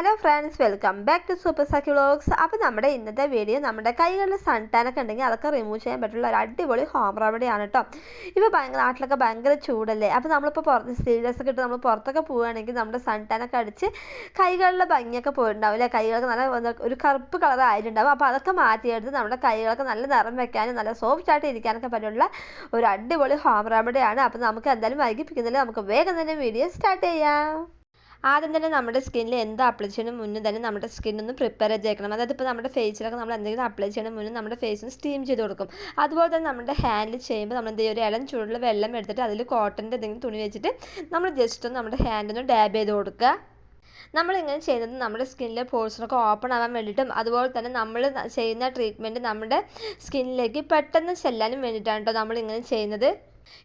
Hello friends welcome back to super Saki vlogs അപ്പോൾ നമ്മുടെ ഇന്നത്തെ വീഡിയോ നമ്മുടെ കൈകളിൽ സൺ ടാൻ ഒക്കെ ഉണ്ടെങ്കിൽ അതൊക്കെ റിമൂവ് ചെയ്യാൻ പറ്റുള്ള ഒരു അടിപൊളി ഹോം റെമഡിയാണ് കേട്ടോ ഇപ്പോൾ ഭയങ്കര നാട്ടിലൊക്കെ ഭയങ്കര ചൂടല്ലേ? അപ്പോൾ നമ്മളിപ്പോൾ പുറത്ത് സീരിയസ് ഒക്കെ ഇട്ട് നമ്മൾ പുറത്തൊക്കെ പോവുകയാണെങ്കിൽ നമ്മുടെ സൺ ടാൻ ഒക്കെ അടിച്ച് കൈകളിലെ ഭംഗിയൊക്കെ പോയിട്ടുണ്ടാവും അല്ലെ കൈകളൊക്കെ നല്ല ഒരു കറുപ്പ് കളർ ആയിട്ടുണ്ടാവും. അപ്പോൾ അതൊക്കെ മാറ്റിയെടുത്ത് നമ്മുടെ കൈകളൊക്കെ നല്ല നിറം വെക്കാനും നല്ല സോഫ്റ്റ് ആയിട്ട് ഇരിക്കാനൊക്കെ പറ്റുള്ള ഒരു അടിപൊളി ഹോം റെമഡിയാണ് അപ്പോൾ നമുക്ക് എന്തായാലും വൈകിപ്പിക്കുന്നില്ല നമുക്ക് വേഗം തന്നെ വീഡിയോ സ്റ്റാർട്ട് ചെയ്യാം. ആദ്യം തന്നെ നമ്മുടെ സ്കിന്നിൽ എന്ത് അപ്ലൈ ചെയ്യണം മുന്നേ തന്നെ നമ്മുടെ സ്കിന്നൊന്ന് പ്രിപ്പയർ ചെയ്തേക്കണം. അതായത് ഇപ്പോൾ നമ്മുടെ ഫേസിലൊക്കെ നമ്മൾ എന്തെങ്കിലും അപ്ലൈ ചെയ്യണം മുന്നേ നമ്മുടെ ഫേസിന് സ്റ്റീം ചെയ്ത് കൊടുക്കും. അതുപോലെ തന്നെ നമ്മുടെ ഹാൻഡിൽ ചെയ്യുമ്പോൾ നമ്മൾ എന്ത് ഒരു ഇളം ചൂടുള്ള വെള്ളം എടുത്തിട്ട് അതിൽ കോട്ടന്റെ എന്തെങ്കിലും തുണി വെച്ചിട്ട് നമ്മൾ ജസ്റ്റ് ഒന്ന് നമ്മുടെ ഹാൻഡിൽ ഡാബ് ചെയ്ത് കൊടുക്കുക. നമ്മളിങ്ങനെ ചെയ്യുന്നത് നമ്മുടെ സ്കിന്നിലെ പോഴ്സണൊക്കെ ഓപ്പൺ ആവാൻ വേണ്ടിയിട്ടും അതുപോലെ തന്നെ നമ്മൾ ചെയ്യുന്ന ട്രീറ്റ്മെന്റ് നമ്മുടെ സ്കിന്നിലേക്ക് പെട്ടെന്ന് ചെല്ലാനും വേണ്ടിയിട്ടാണ് കേട്ടോ നമ്മളിങ്ങനെ ചെയ്യുന്നത്.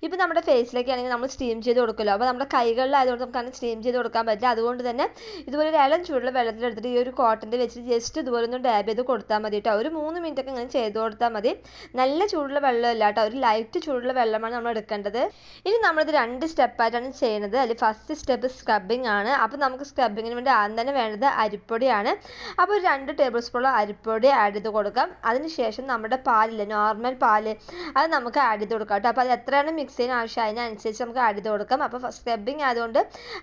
ഇപ്പോൾ നമ്മുടെ ഫേസിലേക്ക് ആണെങ്കിൽ നമ്മൾ സ്റ്റീം ചെയ്ത് കൊടുക്കുമല്ലോ. അപ്പോൾ നമ്മുടെ കൈകളിലായതുകൊണ്ട് നമുക്ക് അങ്ങനെ സ്റ്റീം ചെയ്ത് കൊടുക്കാൻ പറ്റില്ല. അതുകൊണ്ട് തന്നെ ഇതുപോലെ ഒരു ഇളം ചൂടുള്ള വെള്ളത്തിലെടുത്തിട്ട് ഈ ഒരു കോട്ടന്റെ വെച്ചിട്ട് ജസ്റ്റ് ഇതുപോലെ ഒന്ന് ഡാബ് ചെയ്ത് കൊടുത്താൽ മതി കേട്ടോ ഒരു മൂന്ന് മിനിറ്റ് ഒക്കെ ഇങ്ങനെ ചെയ്ത് കൊടുത്താൽ മതി. നല്ല ചൂടുള്ള വെള്ളമല്ല കേട്ടോ ഒരു ലൈറ്റ് ചൂടുള്ള വെള്ളമാണ് നമ്മൾ എടുക്കേണ്ടത്. ഇനി നമ്മളിത് രണ്ട് സ്റ്റെപ്പായിട്ടാണ് ചെയ്യുന്നത്. അതിൽ ഫസ്റ്റ് സ്റ്റെപ്പ് സ്ക്രബിങ് ആണ്. അപ്പോൾ നമുക്ക് സ്ക്രബിങ്ങിന് വേണ്ടി ആദ്യം തന്നെ വേണ്ടത് അരിപ്പൊടിയാണ്. അപ്പോൾ ഒരു രണ്ട് ടേബിൾ സ്പൂൺ അരിപ്പൊടി ആഡ് ചെയ്ത് കൊടുക്കാം. അതിനുശേഷം നമ്മുടെ പാലില്ലേ നോർമൽ പാൽ അത് നമുക്ക് ആഡ് ചെയ്ത് കൊടുക്കാം കേട്ടോ അപ്പോൾ അത് എത്രയാണ് മിക്സ് ചെയ്യാൻ നമുക്ക് ആഡ് ചെയ്ത് കൊടുക്കാം. അപ്പോൾ സ്ക്രബിങ് ആയതുകൊണ്ട്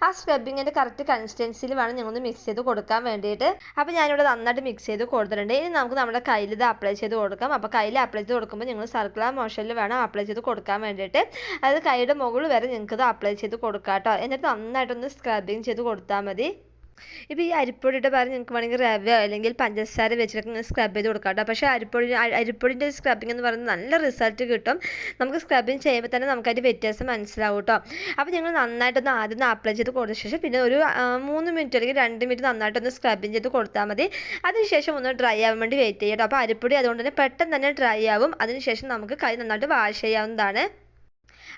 ആ സ്ക്രബിങ്ങിന്റെ കറക്റ്റ് കൺസിസ്റ്റൻസിയിൽ വേണം നിങ്ങളൊന്ന് മിക്സ് ചെയ്ത് കൊടുക്കാൻ വേണ്ടിയിട്ട്. അപ്പോൾ ഞാനിവിടെ നന്നായിട്ട് മിക്സ് ചെയ്ത് കൊടുത്തിട്ടുണ്ട്. ഇനി നമുക്ക് നമ്മുടെ കയ്യിൽ ഇത് അപ്ലൈ ചെയ്ത് കൊടുക്കാം. അപ്പോൾ കയ്യിൽ അപ്ലൈ ചെയ്ത് കൊടുക്കുമ്പോൾ നിങ്ങൾ സർക്കുലർ മോഷനിൽ വേണം അപ്ലൈ ചെയ്ത് കൊടുക്കാൻ വേണ്ടിയിട്ട്. അതായത് കൈയുടെ മുകളിൽ വരെ നിങ്ങൾക്ക് ഇത് അപ്ലൈ ചെയ്ത് കൊടുക്കാം കേട്ടോ എന്നിട്ട് നന്നായിട്ടൊന്ന് സ്ക്രബിങ് ചെയ്ത് കൊടുത്താൽ മതി. ഇപ്പോൾ ഈ അരിപ്പൊടിയുടെ പകരം നിങ്ങൾക്ക് വേണമെങ്കിൽ റവ അല്ലെങ്കിൽ പഞ്ചസാര വെച്ചിട്ടൊക്കെ ഇങ്ങനെ സ്ക്രബ് ചെയ്ത് കൊടുക്കാം കേട്ടോ. പക്ഷേ അരിപ്പൊടി അരിപ്പൊടിന്റെ സ്ക്രബിങ് എന്ന് പറയുന്നത് നല്ല റിസൾട്ട് കിട്ടും. നമുക്ക് സ്ക്രബിങ് ചെയ്യുമ്പോൾ തന്നെ നമുക്ക് അതിന്റെ വ്യത്യാസം മനസ്സിലാവും കേട്ടോ. അപ്പോൾ നിങ്ങൾ നന്നായിട്ടൊന്ന് ആദ്യം ഒന്ന് അപ്ലൈ ചെയ്ത് കൊടുത്ത ശേഷം പിന്നെ ഒരു മൂന്ന് മിനിറ്റ് അല്ലെങ്കിൽ രണ്ട് മിനിറ്റ് നന്നായിട്ടൊന്ന് സ്ക്രബിങ് ചെയ്ത് കൊടുത്താൽ മതി. അതിനുശേഷം ഒന്ന് ഡ്രൈ ആവാൻ വേണ്ടി വെയിറ്റ് ചെയ്യാം കേട്ടോ അപ്പോൾ അരിപ്പൊടി അതുകൊണ്ട് തന്നെ പെട്ടെന്ന് തന്നെ ഡ്രൈ ആവും. അതിനുശേഷം നമുക്ക് കൈ നന്നായിട്ട് വാഷ് ചെയ്യാവുന്നതാണ്.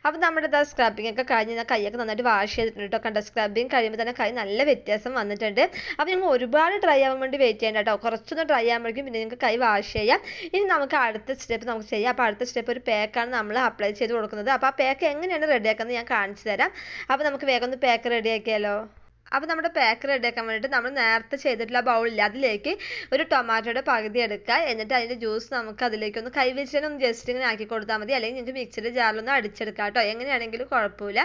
അപ്പോൾ നമ്മുടെ ഇതാ സ്ക്രബിങ് ഒക്കെ കഴിഞ്ഞ് ഞാൻ കൈയൊക്കെ നന്നായിട്ട് വാഷ് ചെയ്തിട്ടുണ്ട് കേട്ടോ കണ്ടോ? സ്ക്രബിങ് കഴിയുമ്പോൾ തന്നെ കൈ നല്ല വ്യത്യാസം വന്നിട്ടുണ്ട്. അപ്പോൾ നിങ്ങൾ ഒരുപാട് ഡ്രൈ ആവാൻ വേണ്ടി വെയിറ്റ് ചെയ്യേണ്ട കേട്ടോ കുറച്ചൊന്ന് ഡ്രൈ ആകുമ്പോഴേക്കും പിന്നെ നിങ്ങൾക്ക് കൈ വാഷ് ചെയ്യാം. ഇനി നമുക്ക് അടുത്ത സ്റ്റെപ്പ് നമുക്ക് ചെയ്യാം. അപ്പോൾ അടുത്ത സ്റ്റെപ്പ് ഒരു പാക്കാണ് നമ്മൾ അപ്ലൈ ചെയ്ത് കൊടുക്കുന്നത്. അപ്പോൾ ആ പാക്ക് എങ്ങനെയാണ് റെഡിയാക്കുന്നത് ഞാൻ കാണിച്ചു തരാം. അപ്പോൾ നമുക്ക് വേഗം ഒന്ന് പാക്ക് റെഡിയാക്കിയാലോ അപ്പോൾ നമ്മുടെ പാക്ക് റെഡിയാക്കാൻ വേണ്ടിയിട്ട് നമ്മൾ നേരത്തെ ചെയ്തിട്ടുള്ള ബൗളിൽ അതിലേക്ക് ഒരു ടൊമാറ്റോയുടെ പകുതി എടുക്കുക. എന്നിട്ട് അതിന്റെ ജ്യൂസ് നമുക്ക് അതിലേക്ക് ഒന്ന് കൈവച്ചിട്ട് ഒന്ന് ജസ്റ്റ് ഇങ്ങനെ ആക്കി കൊടുത്താൽ മതി. അല്ലെങ്കിൽ നിങ്ങൾക്ക് മിക്സിയുടെ ജാറിലൊന്ന് അടിച്ചെടുക്കാം കേട്ടോ. എങ്ങനെയാണെങ്കിലും കുഴപ്പമില്ല.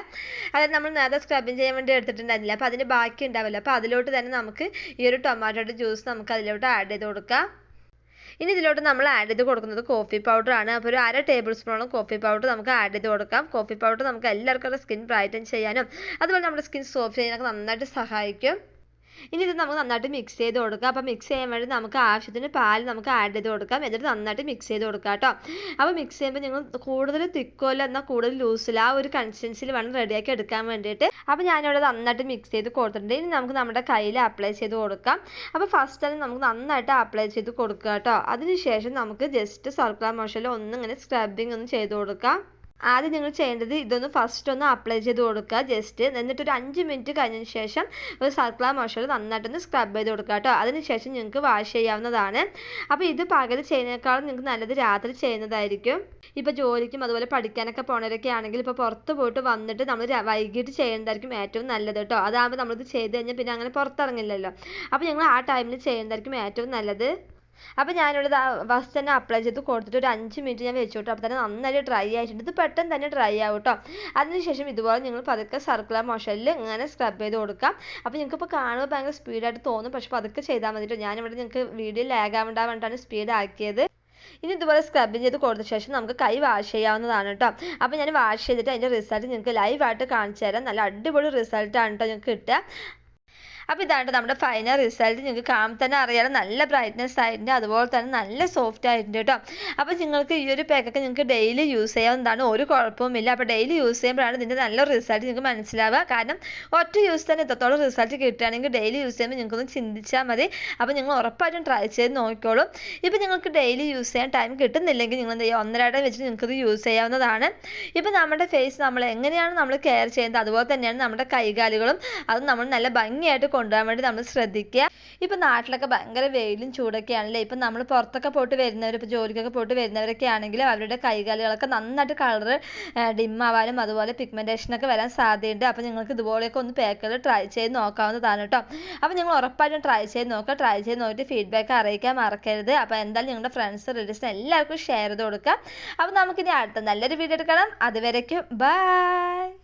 അതായത് നമ്മൾ നേരത്തെ സ്ക്രബിങ് ചെയ്യാൻ വേണ്ടി എടുത്തിട്ടുണ്ടായിരുന്നില്ല? അപ്പോൾ അതിന്റെ ബാക്കി ഉണ്ടാവില്ല? അപ്പോൾ അതിലോട്ട് തന്നെ നമുക്ക് ഈ ഒരു ടൊമാറ്റോയുടെ ജ്യൂസ് നമുക്ക് അതിലോട്ട് ആഡ് ചെയ്ത് കൊടുക്കാം. ഇനി ഇതിലോട്ട് നമ്മൾ ആഡ് ചെയ്ത് കൊടുക്കുന്നത് കോഫി പൗഡറാണ് അപ്പോൾ ഒരു അര ടേബിൾ സ്പൂണോളം കോഫി പൗഡർ നമുക്ക് ആഡ് ചെയ്ത് കൊടുക്കാം. കോഫി പൗഡർ നമുക്ക് എല്ലാവർക്കും സ്കിൻ ബ്രൈറ്റൻ ചെയ്യാനും അതുപോലെ നമ്മുടെ സ്കിൻ സോഫ്റ്റ് ചെയ്യാനൊക്കെ നന്നായിട്ട് സഹായിക്കും. ഇനി ഇത് നമുക്ക് നന്നായിട്ട് മിക്സ് ചെയ്ത് കൊടുക്കാം. അപ്പോൾ മിക്സ് ചെയ്യാൻ വേണ്ടി നമുക്ക് ആവശ്യത്തിന് പാൽ നമുക്ക് ആഡ് ചെയ്ത് കൊടുക്കാം. എന്നിട്ട് നന്നായിട്ട് മിക്സ് ചെയ്ത് കൊടുക്കാം കേട്ടോ. അപ്പോൾ മിക്സ് ചെയ്യുമ്പോൾ നിങ്ങൾ കൂടുതൽ തിക്കോല എന്നാൽ കൂടുതൽ ലൂസില്ല ആ ഒരു കൺസിസ്റ്റൻസിൽ വേണം റെഡിയാക്കി എടുക്കാൻ വേണ്ടിയിട്ട്. അപ്പോൾ ഞാനിവിടെ നന്നായിട്ട് മിക്സ് ചെയ്ത് കൊടുത്തിട്ടുണ്ട്. ഇനി നമുക്ക് നമ്മുടെ കയ്യിൽ അപ്ലൈ ചെയ്ത് കൊടുക്കാം. അപ്പോൾ ഫസ്റ്റ് തന്നെ നമുക്ക് നന്നായിട്ട് അപ്ലൈ ചെയ്ത് കൊടുക്കുക കേട്ടോ. അതിനുശേഷം നമുക്ക് ജസ്റ്റ് സർക്കുലർ മോഷനിൽ ഒന്നിങ്ങനെ സ്ക്രബിങ് ഒന്ന് ചെയ്ത് കൊടുക്കാം. ആദ്യം നിങ്ങൾ ചെയ്യേണ്ടത് ഇതൊന്ന് ഫസ്റ്റ് ഒന്ന് അപ്ലൈ ചെയ്ത് കൊടുക്കുക. ജസ്റ്റ് എന്നിട്ട് ഒരു അഞ്ച് മിനിറ്റ് കഴിഞ്ഞതിന് ശേഷം ഒരു സർക്കുലർ നന്നായിട്ട് നന്നായിട്ടൊന്ന് സ്ക്രബ് ചെയ്ത് കൊടുക്കുക കേട്ടോ അതിനുശേഷം നിങ്ങൾക്ക് വാഷ് ചെയ്യാവുന്നതാണ്. അപ്പോൾ ഇത് പകൽ ചെയ്യുന്നതിനേക്കാളും നിങ്ങൾക്ക് നല്ലത് രാത്രി ചെയ്യുന്നതായിരിക്കും. ഇപ്പോൾ ജോലിക്കും അതുപോലെ പഠിക്കാനൊക്കെ പോണവരൊക്കെ ആണെങ്കിൽ ഇപ്പോൾ പുറത്ത് പോയിട്ട് വന്നിട്ട് നമ്മൾ വൈകിട്ട് ചെയ്യുന്നതായിരിക്കും ഏറ്റവും നല്ലത് കേട്ടോ അതാകുമ്പോൾ നമ്മളിത് ചെയ്ത് കഴിഞ്ഞാൽ പിന്നെ അങ്ങനെ പുറത്തിറങ്ങില്ലല്ലോ. അപ്പോൾ ഞങ്ങൾ ആ ടൈമിൽ ചെയ്യുന്നതായിരിക്കും ഏറ്റവും നല്ലത്. അപ്പോൾ ഞാനിവിടെ ഫസ്റ്റ് തന്നെ അപ്ലൈ ചെയ്ത് കൊടുത്തിട്ട് ഒരു അഞ്ച് മിനിറ്റ് ഞാൻ വെച്ചു അപ്പോൾ തന്നെ നന്നായിട്ട് ഡ്രൈ ആയിട്ടുണ്ട്. ഇത് പെട്ടെന്ന് തന്നെ ഡ്രൈ ആവും കേട്ടോ അതിനുശേഷം ഇതുപോലെ നിങ്ങൾ പതുക്കെ സർക്കുലർ മോഷനിൽ ഇങ്ങനെ സ്ക്രബ് ചെയ്ത് കൊടുക്കാം. അപ്പോൾ നിങ്ങൾക്ക് ഇപ്പോൾ കാണുമ്പോൾ ഭയങ്കര സ്പീഡായിട്ട് തോന്നും. പക്ഷെ പതുക്കെ ചെയ്താൽ മതി കേട്ടോ ഞാനിവിടെ നിങ്ങൾക്ക് വീഡിയോ ലാഗ് വേണ്ടിയിട്ടാണ് സ്പീഡ് ആക്കിയത്. ഇനി ഇതുപോലെ സ്ക്രബിങ് ചെയ്ത് കൊടുത്ത ശേഷം നമുക്ക് കൈ വാഷ് ചെയ്യാവുന്നതാണ് കേട്ടോ അപ്പോൾ ഞാൻ വാഷ് ചെയ്തിട്ട് അതിന്റെ റിസൾട്ട് നിങ്ങൾക്ക് ലൈവായിട്ട് കാണിച്ചു തരാം. നല്ല അടിപൊളി റിസൾട്ടാണ് കേട്ടോ നിങ്ങൾക്ക് കിട്ടുക. അപ്പോൾ ഇതാണ് നമ്മുടെ ഫൈനൽ റിസൾട്ട് നിങ്ങൾക്ക് കാണുമ്പോൾ തന്നെ അറിയാലോ നല്ല ബ്രൈറ്റ്നെസ് ആയിട്ടുണ്ട് അതുപോലെ തന്നെ നല്ല സോഫ്റ്റ് ആയിട്ടുണ്ട് കേട്ടോ. അപ്പോൾ നിങ്ങൾക്ക് ഈ ഒരു പാക്കൊക്കെ നിങ്ങൾക്ക് ഡെയിലി യൂസ് ചെയ്യാവുന്നതാണ് ഒരു കുഴപ്പവുമില്ല. അപ്പോൾ ഡെയിലി യൂസ് ചെയ്യുമ്പോഴാണ് ഇതിന്റെ നല്ല റിസൾട്ട് നിങ്ങൾക്ക് മനസ്സിലാവുക. കാരണം ഒറ്റ യൂസ് തന്നെ ഇത്രത്തോളം റിസൾട്ട് കിട്ടുകയാണെങ്കിൽ ഡെയിലി യൂസ് ചെയ്യുമ്പോൾ നിങ്ങൾക്കൊന്ന് ചിന്തിച്ചാൽ മതി. അപ്പോൾ നിങ്ങൾ ഉറപ്പായിട്ടും ട്രൈ ചെയ്ത് നോക്കിക്കോളൂ. ഇപ്പൊ നിങ്ങൾക്ക് ഡെയിലി യൂസ് ചെയ്യാൻ ടൈം കിട്ടുന്നില്ലെങ്കിൽ നിങ്ങൾ എന്ത് ചെയ്യുക? ഒന്നരാടം വെച്ചിട്ട് നിങ്ങൾക്കിത് യൂസ് ചെയ്യാവുന്നതാണ്. ഇപ്പൊ നമ്മുടെ ഫേസ് നമ്മൾ എങ്ങനെയാണ് നമ്മൾ കെയർ ചെയ്യുന്നത്? അതുപോലെ തന്നെയാണ് നമ്മുടെ കൈകാലുകളും. അത് നമ്മൾ നല്ല ഭംഗിയായിട്ട് കൊണ്ടുപോകാൻ വേണ്ടി നമ്മൾ ശ്രദ്ധിക്കുക. ഇപ്പം നാട്ടിലൊക്കെ ഭയങ്കര വെയിലും ചൂടൊക്കെ ആണല്ലേ ഇപ്പം നമ്മൾ പുറത്തൊക്കെ പോയിട്ട് വരുന്നവർ ഇപ്പോൾ ജോലിക്കൊക്കെ പോയിട്ട് വരുന്നവരൊക്കെ ആണെങ്കിൽ അവരുടെ കൈകാലുകളൊക്കെ നന്നായിട്ട് കളറ് ഡിം ആവാനും അതുപോലെ പിഗ്മെന്റേഷൻ ഒക്കെ വരാൻ സാധ്യതയുണ്ട്. അപ്പോൾ നിങ്ങൾക്ക് ഇതുപോലെയൊക്കെ ഒന്ന് പാക്കുകൾ ട്രൈ ചെയ്ത് നോക്കാവുന്നതാണ് കേട്ടോ. അപ്പോൾ നിങ്ങൾ ഉറപ്പായിട്ടും ട്രൈ ചെയ്ത് നോക്കുക. ട്രൈ ചെയ്ത് നോക്കിയിട്ട് ഫീഡ്ബാക്ക് അറിയിക്കാൻ മറക്കരുത്. അപ്പോൾ എന്തായാലും നിങ്ങളുടെ ഫ്രണ്ട്സ് റിലേറ്റീവ്സിന് എല്ലാവർക്കും ഷെയർ ചെയ്ത് കൊടുക്കുക. അപ്പോൾ നമുക്കിനി അടുത്ത നല്ലൊരു വീഡിയോ എടുക്കണം അതുവരയ്ക്കും ബൈ